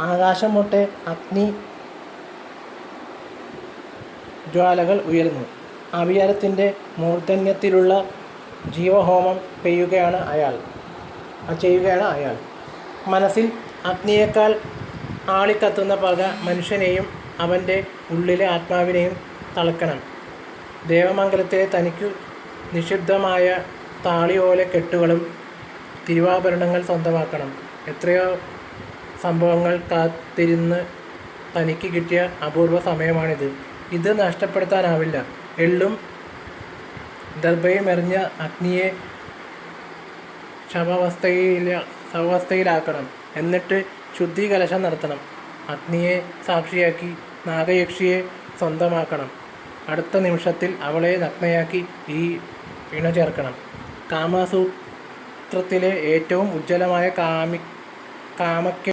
ആകാശം മുട്ടെ അഗ്നി ജ്വാലകൾ ഉയർന്നു അവിയാരത്തിന്റെ മൂർധന്യത്തിലുള്ള ജീവഹോമം പെയ്യുകയാണ് അയാൾ. ചെയ്യുകയാണ് അയാൾ. മനസ്സിൽ അഗ്നിയേക്കാൾ ആളിക്കത്തുന്ന പക മനുഷ്യനെയും അവന്റെ ഉള്ളിലെ ആത്മാവിനെയും തളക്കണം. ദേവമംഗലത്തെ തനിക്കു നിഷിദ്ധമായ താളിയോല കെട്ടുകളും തിരുവാഭരണങ്ങൾ സ്വന്തമാക്കണം. എത്രയോ സംഭവങ്ങൾ കാത്തിരുന്ന് തനിക്ക് കിട്ടിയ അപൂർവ സമയമാണിത്. ഇത് നഷ്ടപ്പെടുത്താനാവില്ല. എള്ളും ദർഭയും എറിഞ്ഞ അഗ്നിയെ ശവാവസ്ഥയില ശവാവസ്ഥയിലാക്കണം. എന്നിട്ട് ശുദ്ധി കലശം നടത്തണം. അഗ്നിയെ സാക്ഷിയാക്കി നാഗയക്ഷിയെ സ്വന്തമാക്കണം. അടുത്ത നിമിഷത്തിൽ അവളെ നഗ്നയാക്കി ഈ ഇണ ചേർക്കണം കാമസൂത്രത്തിലെ ഏറ്റവും ഉജ്ജ്വലമായ കാമി കാമക്യ